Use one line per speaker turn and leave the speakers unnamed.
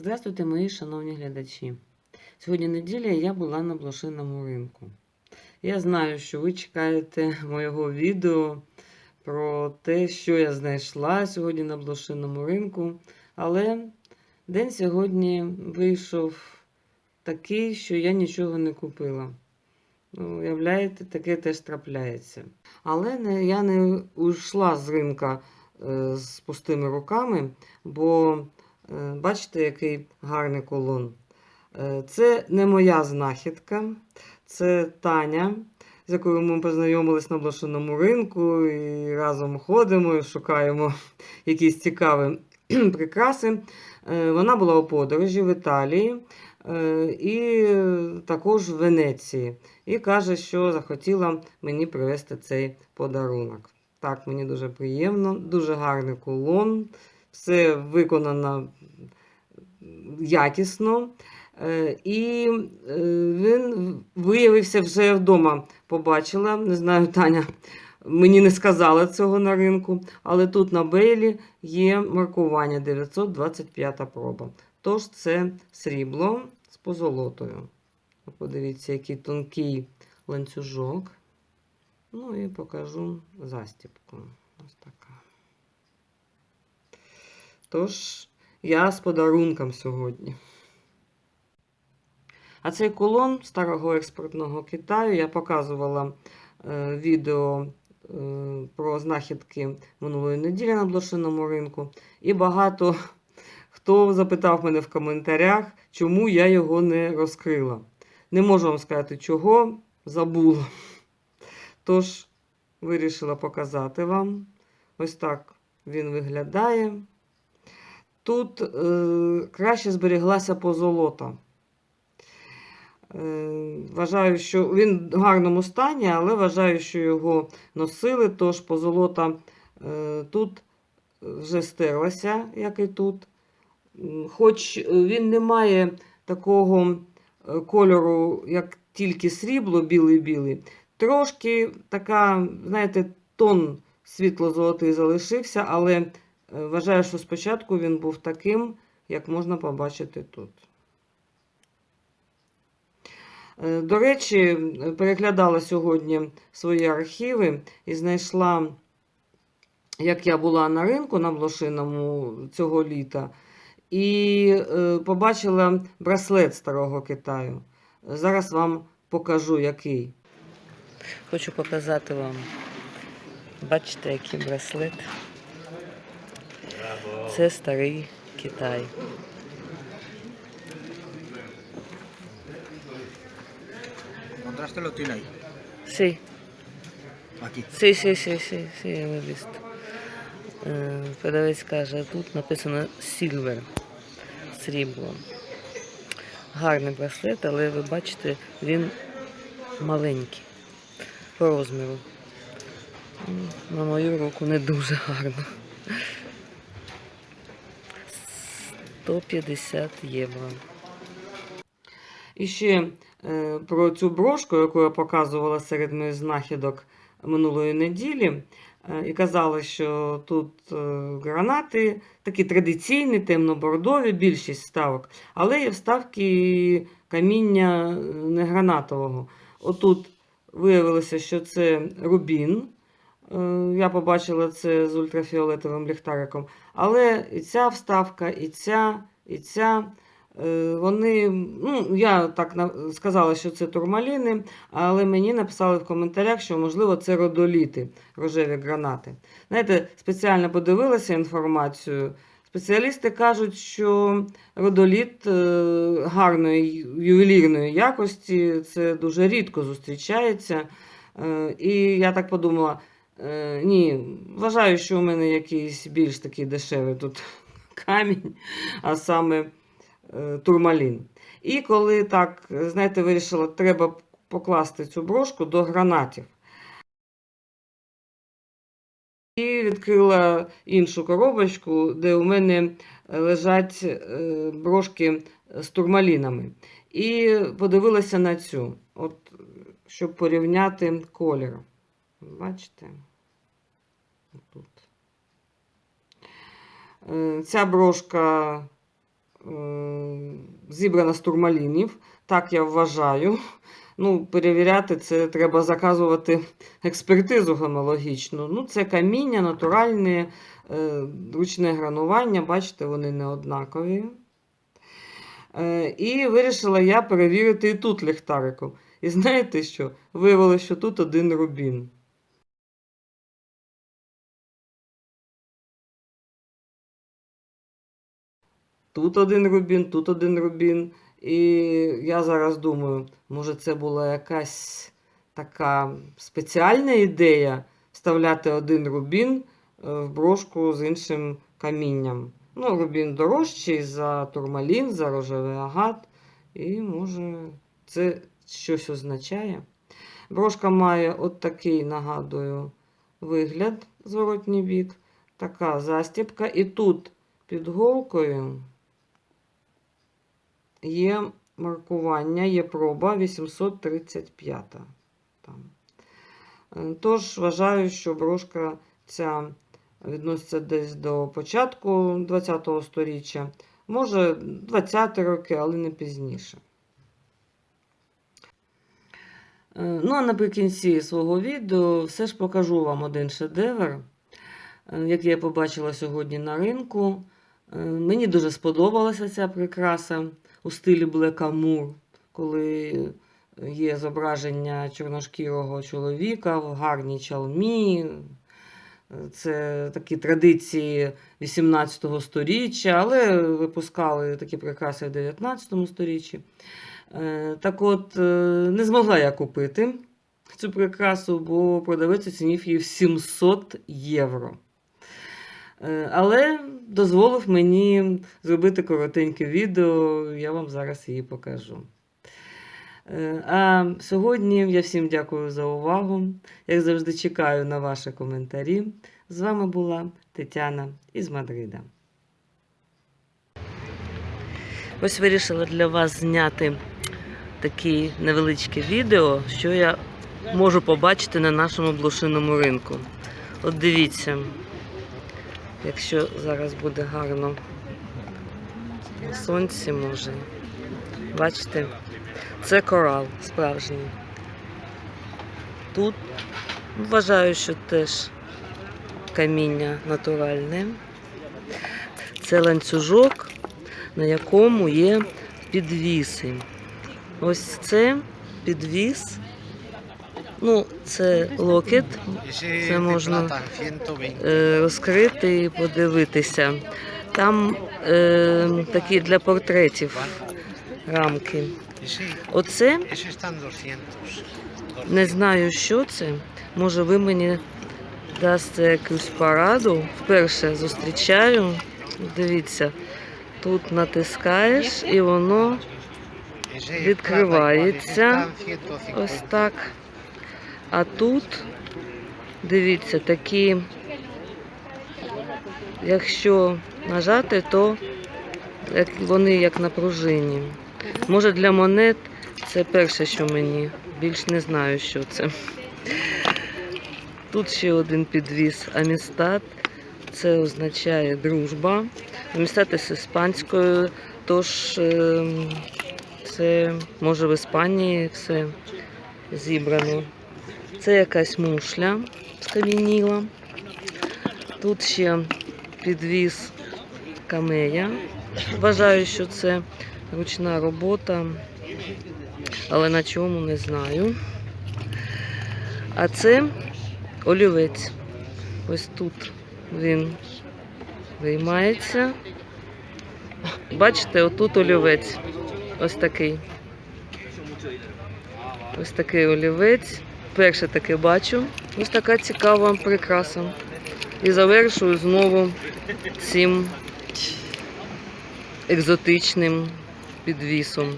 Здравствуйте, мої шановні глядачі. Сьогодні неділя я була на блошиному ринку. Я знаю, що ви чекаєте моєго відео про те, що я знайшла сьогодні на блошиному ринку. Але день сьогодні вийшов такий, що я нічого не купила. Ну, Уявляєте, таке теж трапляється. Але не, я не ушла з ринка е, з пустими руками, бо бачите, який гарний колон. Е, це не моя знахідка, це Таня, з якою ми познайомились на блошиному ринку і разом ходимо і шукаємо якісь цікаві прикраси. Е, Вона була у подорожі в Італії е, і також в Венеції. І каже, що захотіла мені привезти цей подарунок. Так, мені дуже приємно, дуже гарний кулон, все виконано якісно. Е, І е, він виявився вже вдома. Побачила, не знаю, Таня мені не сказала цього на ринку, але тут на Бейлі є маркування 925 проба. Тож це срібло з позолотою. Подивіться, який тонкий ланцюжок. Ну і покажу застіпку. Ось така. Тож, я з подарунком сьогодні. А цей кулон старого експортного Китаю я показувала е, відео е, про знахідки минулої неділі на блошиному ринку. І багато хто запитав мене в коментарях, чому я його не розкрила. Не можу вам сказати, чого забула. Тож, вирішила показати вам. Ось так він виглядає. Тут е, краще зберіглася позолота. Е, Вважаю, що він в гарному стані, але вважаю, що його носили, тож позолота е, тут вже стерлася, як і тут. Хоч він не має такого е, кольору, як тільки срібло, білий-білий. Трошки така, знаєте, тон світло-золотий залишився, але е, вважаю, що спочатку він був таким, як можна побачити тут. Е, До речі, переглядала сьогодні свої архіви і знайшла, як я була на ринку на Блошиному цього літа, і е, побачила браслет старого Китаю. Зараз вам покажу, який. Хочу показати вам. Бачите, який браслет. Це старий Китай.
¿Encontraste lo tiene ahí?
Sí.
Aquí.
Sí, sí, sí, sí, sí, я лист. Е, Продавець каже, тут написано Silver, срібло. Гарний браслет, але ви бачите, він маленький по розміру. На мою руку не дуже гарно. 150 євро. І ще е, про цю брошку, яку я показувала серед моїх знахідок минулої неділі, е, і казала, що тут е, гранати такі традиційні, темно-бордові, більшість ставок, але є вставки каміння не гранатового. Отут виявилося, що це рубін. Е, Я побачила це з ультрафіолетовим ліхтариком. Але і ця вставка, і ця, і ця. Е, Вони, ну, я так сказала, що це турмаліни, але мені написали в коментарях, що, можливо, це родоліти, рожеві гранати. Знаєте, спеціально подивилася інформацію. Спеціалісти кажуть, що родоліт е, гарної ювелірної якості це дуже рідко зустрічається. І я так подумала: е, ні, вважаю, що у мене якийсь більш такий дешевий тут камінь, а саме е, турмалін. І коли так, знаєте, вирішила, треба покласти цю брошку до гранатів. І відкрила іншу коробочку, де у мене лежать е, брошки з турмалінами. І подивилася на цю, от, щоб порівняти колір. Бачите? Тут. Е, Ця брошка е, зібрана з турмалінів. Так я вважаю. Ну, перевіряти це треба заказувати експертизу гемологічну. Ну, це каміння, натуральне, е, ручне гранування, бачите, вони не однакові. І вирішила я перевірити і тут ліхтариком. І знаєте що? Виявилося, що тут один рубін. Тут один рубін, тут один рубін. І я зараз думаю, може це була якась така спеціальна ідея вставляти один рубін е, в брошку з іншим камінням. Ну, рубін дорожчий за турмалін, за рожевий агат. І може це щось означає. Брошка має от такий, нагадую, вигляд, зворотній бік, така застібка. І тут під голкою є маркування, є проба 835. Там. Е, Тож вважаю, що брошка ця відноситься десь до початку 20 століття. Може 20 роки, але не пізніше. Е, Ну, а наприкінці свого відео все ж покажу вам один шедевр, е, який я побачила сьогодні на ринку. Мені дуже сподобалася ця прикраса у стилі Black Amour, коли є зображення чорношкірого чоловіка в гарній чалмі. Це такі традиції 18 століття, але випускали такі прикраси в 19 сторіччі. Е, Так от, е, не змогла я купити цю прикрасу, бо продавець оцінив її в 700 євро. Е, Але дозволив мені зробити коротеньке відео, я вам зараз її покажу. Е, А сьогодні я всім дякую за увагу. Як завжди, чекаю на ваші коментарі. З вами була Тетяна із Мадрида. Ось вирішила для вас зняти таке невеличке відео, що я можу побачити на нашому блошиному ринку. От дивіться, якщо зараз буде гарно на сонці може. Бачите? Це корал справжній. Тут вважаю, що теж каміння натуральне. Це ланцюжок, на якому є підвіси. Ось це підвіс. Ну, це локет,
de
можна,
plata, 120.
е, розкрити і подивитися. Там е, такі для портретів рамки. Оце
ese están 200.
Не знаю, що це. Може, ви мені дасте якусь пораду. Вперше зустрічаю. Дивіться, тут натискаєш і воно Відкривається.
plata igual, ese están 150.
ось так. А тут, дивіться, такі, якщо нажати, то вони як на пружині. Може для монет це перше, що мені. Більш не знаю, що це. Тут ще один підвіз Амістад. Це означає дружба. Амістад з іспанською, тож ем, це може в Іспанії все зібрано. Це якась мушля скам'яніла. Тут ще підвіз камея. Вважаю, що це ручна робота, але на чому не знаю. А це олівець. Ось тут він виймається. Бачите, отут олівець. Ось такий. Ось такий олівець. Перше таке бачу. Ось така цікава прикраса. І завершую знову цим екзотичним підвісом.